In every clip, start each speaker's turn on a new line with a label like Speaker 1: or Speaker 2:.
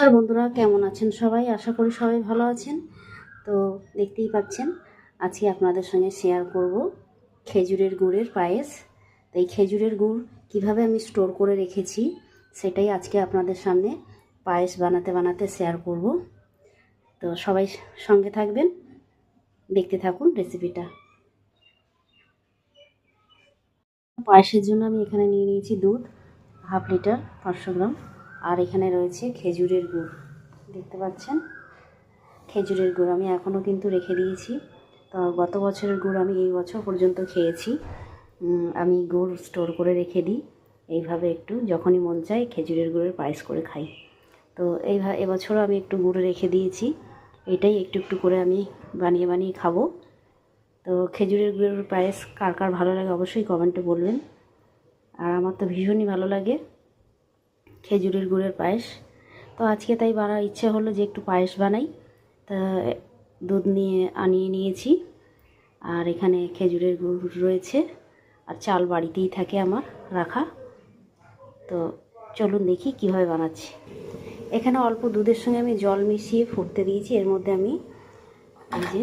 Speaker 1: নমস্কার বন্ধুরা, কেমন আছেন সবাই? আশা করি সবাই ভালো আছেন। তো দেখতেই পাচ্ছেন, আজকে আপনাদের সঙ্গে শেয়ার করব খেজুরের গুড়ের পায়েস। তো এই খেজুরের গুড় কীভাবে আমি স্টোর করে রেখেছি, সেটাই আজকে আপনাদের সামনে পায়েস বানাতে বানাতে শেয়ার করব। তো সবাই সঙ্গে থাকবেন, দেখতে থাকুন রেসিপিটা পায়েসের জন্য আমি এখানে নিয়ে নিয়েছি দুধ হাফ লিটার পাঁচশো গ্রাম। আর এখানে রয়েছে খেজুরের গুড়। দেখতে পাচ্ছেন? খেজুরের গুড় আমি এখনও কিন্তু রেখে দিয়েছি। তো গত বছরের গুড় আমি এই বছর পর্যন্ত খেয়েছি। আমি গুড় স্টোর করে রেখে দিই। এইভাবে একটু যখনই মন চায় খেজুরের গুড়ের পায়েস করে খাই। তো এইভাবে এবছরও আমি একটু গুড় রেখে দিয়েছি। এটাই একটু একটু করে আমি বানিয়ে বানিয়ে খাব। তো খেজুরের গুড়ের পায়েস কার কার ভালো লাগে অবশ্যই কমেন্টে বলবেন। আর আমার তো ভীষণই ভালো লাগে। খেজুরের গুড়ের পায়েস। তো আজকে তাই বানার ইচ্ছে হলো যে একটু পায়েস বানাই। তা, দুধ নিয়ে, আনিয়ে নিয়েছি। আর এখানে খেজুরের গুড় রয়েছে। আর চাল বাড়িতেই থাকে আমার, রাখা। তো চলুন দেখি কীভাবে বানাচ্ছি। এখানে অল্প দুধের সঙ্গে আমি জল মিশিয়ে ফুটতে দিয়েছি। এর মধ্যে আমি এই যে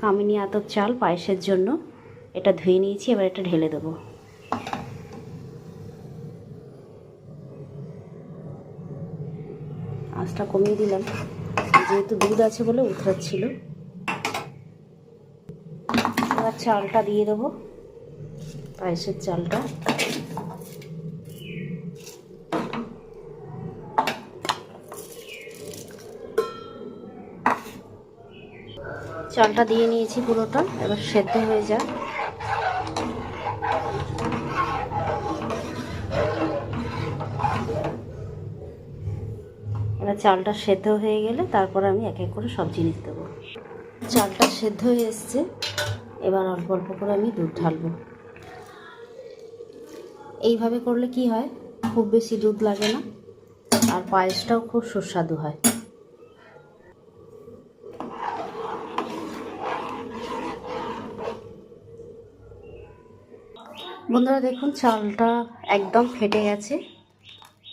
Speaker 1: কামিনী আতপ চাল পায়েসের জন্য। এটা ধুয়ে নিয়েছি, এবার এটা ঢেলে দেবো। আঁচটা কমিয়ে দিলাম। যেহেতু দুধ আছে বলে উতরাচ্ছিল। এবার চালটা দিয়ে দেবো, পায়েসের চালটা। চালটা দিয়ে নিয়েছি পুরোটা, এবার সেদ্ধ হয়ে যায় এবার চালটা সেদ্ধ হয়ে গেলে তারপর আমি এক এক করে সব জিনিস দেবো। চালটা সেদ্ধ হয়ে এসছে, এবার অল্প অল্প করে আমি দুধ ঢালবো। এইভাবে করলে কি হয়, খুব বেশি দুধ লাগে না, আর পায়েসটাও খুব সুস্বাদু হয়। বন্ধুরা দেখুন, চালটা একদম ফেটে গেছে।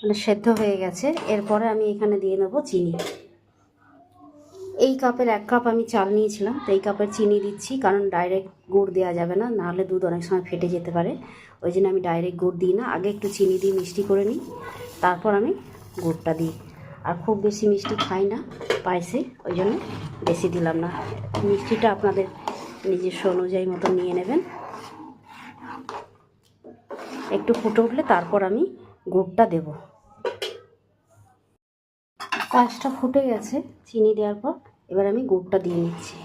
Speaker 1: মানে সেদ্ধ হয়ে গেছে। এরপরে আমি এখানে দিয়ে নেব চিনি। এই কাপের এক কাপ আমি চাল নিয়েছিলাম, তো এই কাপের চিনি দিচ্ছি, কারণ ডাইরেক্ট গুড় দেওয়া যাবে না, নাহলে দুধ অনেক সময় ফেটে যেতে পারে। ওই জন্য আমি ডাইরেক্ট গুড় দিই না, আগে একটু চিনি দিয়ে মিষ্টি করে নিই, তারপর আমি গুড়টা দিই। আর খুব বেশি মিষ্টি খাই না পায়েসে ওই জন্য বেশি দিলাম না। মিষ্টিটা আপনাদের নিজস্ব অনুযায়ী মতো নিয়ে নেবেন। একটু ফুটে উঠলে তারপর আমি গুড়টা দেব। পাঁচটা ফুটে গেছে, চিনি দেওয়ার পর এবার আমি গুড়টা দিয়ে নিচ্ছি।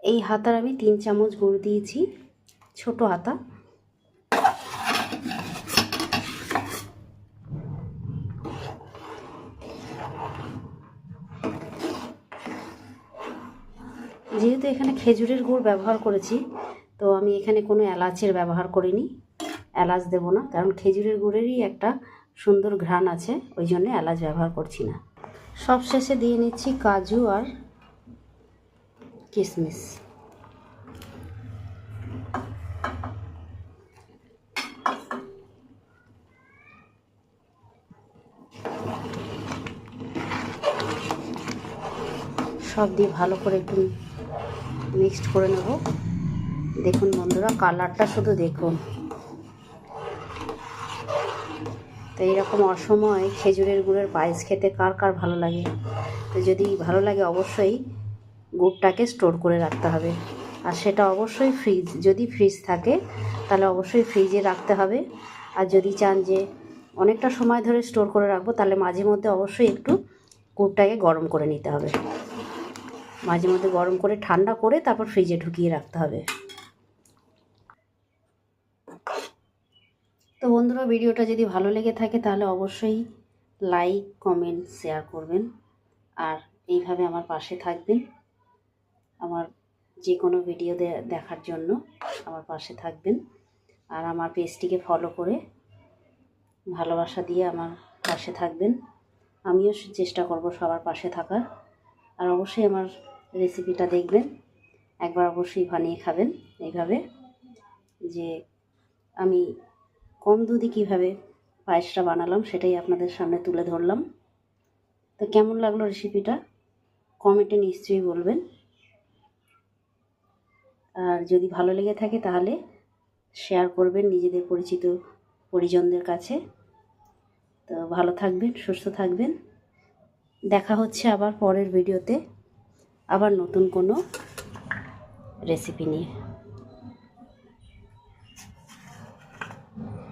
Speaker 1: এই হাতার আমি তিন চামচ গুড় দিয়েছি, ছোট হাতা। যেহেতু এখানে খেজুরের গুড় ব্যবহার করেছি, তো আমি এখানে কোনো এলাচের ব্যবহার করিনি। এলাচ দেবো না, কারণ খেজুরের গুড়েরই একটা সুন্দর ঘ্রাণ আছে, ওই জন্য এলাচ ব্যবহার করছি না। সব শেষে দিয়ে নিচ্ছি কাজু আর কিশমিশ সব দিয়ে ভালো করে একটু মিক্সড করে নেব। দেখুন বন্ধুরা, কালারটা শুধু দেখুন। তো এইরকম অসময় খেজুরের গুড়ের পায়েস খেতে কার কার ভালো লাগে? তো যদি ভালো লাগে অবশ্যই গুড়টাকে স্টোর করে রাখতে হবে। আর সেটা অবশ্যই ফ্রিজ, যদি ফ্রিজ থাকে, তাহলে অবশ্যই ফ্রিজে রাখতে হবে। আর যদি চান যে অনেকটা সময় ধরে স্টোর করে রাখব, তাহলে মাঝে মধ্যে অবশ্যই একটু গুড়টাকে গরম করে নিতে হবে। মাঝে মধ্যে গরম করে ঠান্ডা করে তারপর ফ্রিজে ঢুকিয়ে রাখতে হবে তো বন্ধুরা ভিডিওটা যদি ভালো লেগে থাকে তাহলে অবশ্যই লাইক, কমেন্ট, শেয়ার করবেন। আর এইভাবে আমার পাশে থাকবেন। আমার যে কোনো ভিডিও দেখার জন্য আমার পাশে থাকবেন। আর আমার পেজটিকে ফলো করে ভালোবাসা দিয়ে আমার পাশে থাকবেন। আমিও চেষ্টা করব সবার পাশে থাকার। আর অবশ্যই আমার রেসিপিটা দেখবেন। একবার অবশ্যই বানিয়ে খাবেন এইভাবে যে আমি কম দুধে কীভাবে পায়েসটা বানালাম সেটাই আপনাদের সামনে তুলে ধরলাম। তো কেমন লাগল রেসিপিটা কমেন্টে নিশ্চয়ই বলবেন। আর যদি ভালো লেগে থাকে তাহলে শেয়ার করবেন নিজেদের পরিচিত পরিজনদের কাছে। তো ভালো থাকবেন, সুস্থ থাকবেন। দেখা হচ্ছে আবার পরের ভিডিওতে আবার নতুন কোনো রেসিপি নিয়ে।